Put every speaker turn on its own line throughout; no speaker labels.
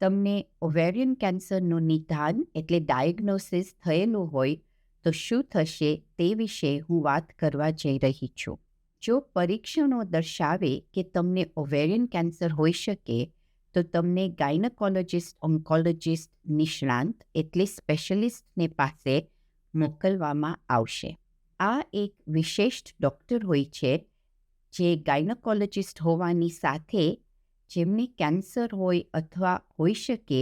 તમને ઓવેરિયન કેન્સરનું નિદાન એટલે ડાયગ્નોસિસ થયેલું હોય, તો શું થશે તે વિશે હું વાત કરવા જઈ રહી છું. જો પરીક્ષણો દર્શાવે કે તમને ઓવેરિયન કેન્સર હોઈ શકે, તો તમને ગાયનેકોલોજિસ્ટ ઓન્કોલોજિસ્ટ નિષ્ણાંત એટલે સ્પેશિયલિસ્ટને પાસે મોકલવામાં આવશે. આ એક વિશેષ ડૉક્ટર હોય છે, જે ગાયનેકોલોજિસ્ટ હોવાની સાથે જેમને કેન્સર હોય અથવા હોઈ શકે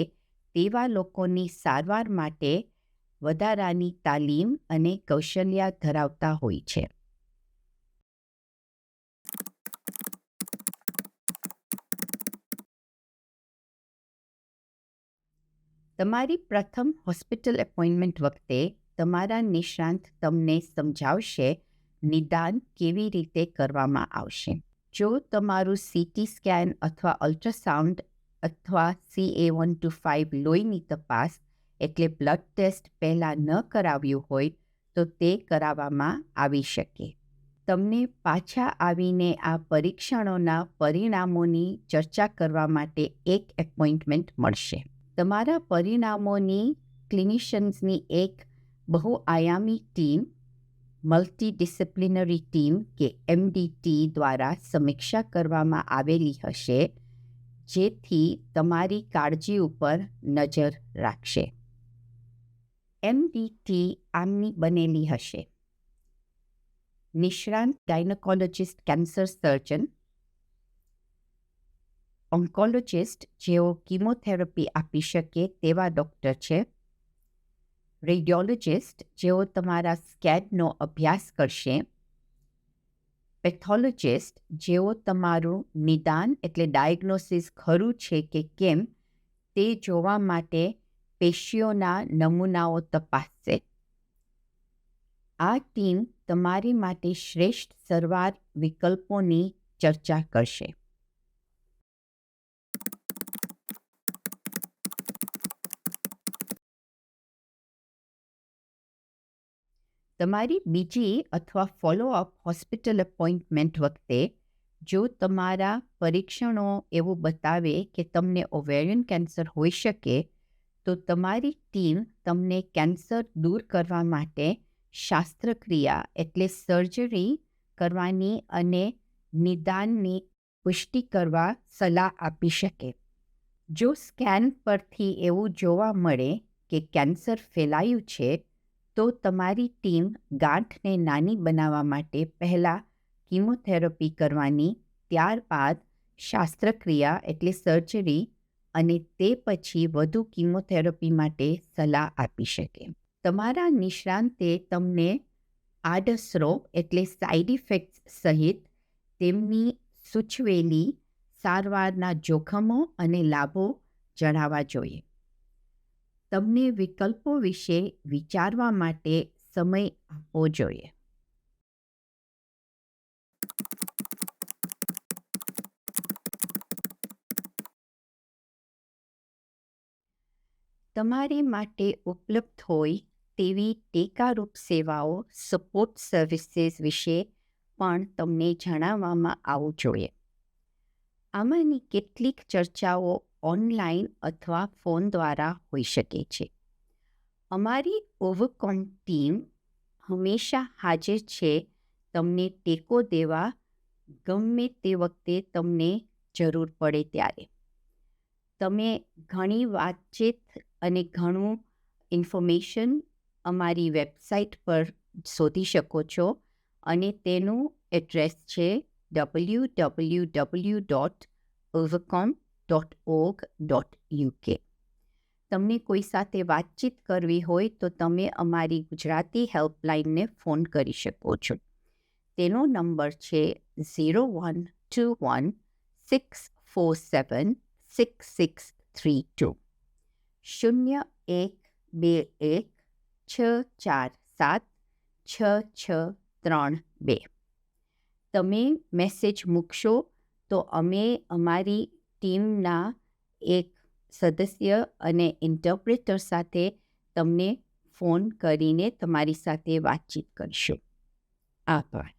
તેવા લોકોની સારવાર માટે વધારાની તાલીમ અને કૌશલ્ય ધરાવતા હોય છે. તમારી પ્રથમ હોસ્પિટલ એપોઇન્ટમેન્ટ વખતે તમારા નિષ્ણાંત તમને સમજાવશે નિદાન કેવી રીતે કરવામાં આવશે. જો તમારું સીટી સ્કેન અથવા અલ્ટ્રાસાઉન્ડ અથવા C A one two five લોહીની તપાસ એટલે બ્લડ ટેસ્ટ પહેલાં ન કરાવ્યું હોય તો તે કરાવવામાં આવી શકે. તમને પાછા આવીને આ પરીક્ષણોના પરિણામોની ચર્ચા કરવા માટે એક એપોઇન્ટમેન્ટ મળશે. તમારા પરિણામોની ક્લિનિશિયન્સની એક બહુઆયામી ટીમ મલ્ટીડિસિપ્લિનરી ટીમ કે એમડીટી દ્વારા સમીક્ષા કરવામાં આવેલી હશે, જેથી તમારી કાળજી ઉપર નજર રાખશે. એમડીટી આમની બનેલી હશે. નિષ્ણાંત ગાયનકોલોજિસ્ટ, કેન્સર સર્જન. ઓન્કોલોજિસ્ટ જેઓ કિમોથેરપી આપી શકે તેવા ડૉક્ટર છે. રેડિયોલોજિસ્ટ જેઓ તમારા સ્કેનનો અભ્યાસ કરશે. પેથોલોજિસ્ટ, જેઓ તમારું નિદાન એટલે ડાયગ્નોસિસ ખરું છે કે કેમ, તે જોવા માટે પેશીઓના નમૂનાઓ તપાસશે. આ ટીમ તમારી માટે શ્રેષ્ઠ સારવાર વિકલ્પોની ચર્ચા કરશે. તમારી બીજી અથવા ફોલોઅપ હોસ્પિટલ એપોઇન્ટમેન્ટ વખતે જો તમારા પરીક્ષણો એવું બતાવે કે તમને ઓવેરિયન કેન્સર હોઈ શકે, તો તમારી ટીમ તમને કેન્સર દૂર કરવા માટે શાસ્ત્રક્રિયા એટલે સર્જરી કરવાની અને નિદાનની પુષ્ટિ કરવા સલાહ આપી શકે. જો સ્કેન પરથી એવું જોવા મળે કે કેન્સર ફેલાયું છે તો તમારી ટીમ ગાંઠને નાની બનાવવા માટે પહેલાં કીમોથેરાપી કરવાની, ત્યારબાદ શાસ્ત્રક્રિયા એટલે સર્જરી અને તે પછી વધુ કીમોથેરાપી માટે સલાહ આપી શકે. તમારા નિષ્ણાંતે તમને આડઅસરો એટલે સાઇડ ઇફેક્ટ્સ સહિત તેમની સૂચવેલી સારવારના જોખમો અને લાભો જણાવવા જોઈએ. તમને વિકલ્પો વિશે વિચારવા માટે સમય આપવો જોઈએ. તમારી માટે ઉપલબ્ધ હોય તેવી ટેકારૂપ સેવાઓ સપોર્ટ સર્વિસીસ વિશે પણ તમને જણાવવામાં આવવું જોઈએ. આમાંની કેટલીક ચર્ચાઓ ઓનલાઈન અથવા ફોન દ્વારા હોઈ શકે છે. અમારી ઓવરકોન ટીમ હંમેશા હાજર છે તમને ટેકો દેવા, ગમે તે વખતે તમને જરૂર પડે ત્યારે. તમે ઘણી વાતચીત અને ઘણું ઇન્ફોર્મેશન અમારી વેબસાઇટ પર શોધી શકો છો અને તેનું એડ્રેસ છે W W W dot overcome dot org dot UK તમને કોઈ સાથે વાતચીત કરવી હોય તો તમે અમારી ગુજરાતી હેલ્પલાઇનને ફોન કરી શકો છો. તેનો નંબર છે zero one two one six four seven six six three two શૂન્ય એક બે એક છ ચાર સાત છ છ ત્રણ બે. તમે મેસેજ મૂકશો તો અમે અમારી ટીમના એક સદસ્ય અને ઇન્ટરપ્રેટર સાથે તમને ફોન કરીને તમારી સાથે વાતચીત કરશું. આભાર.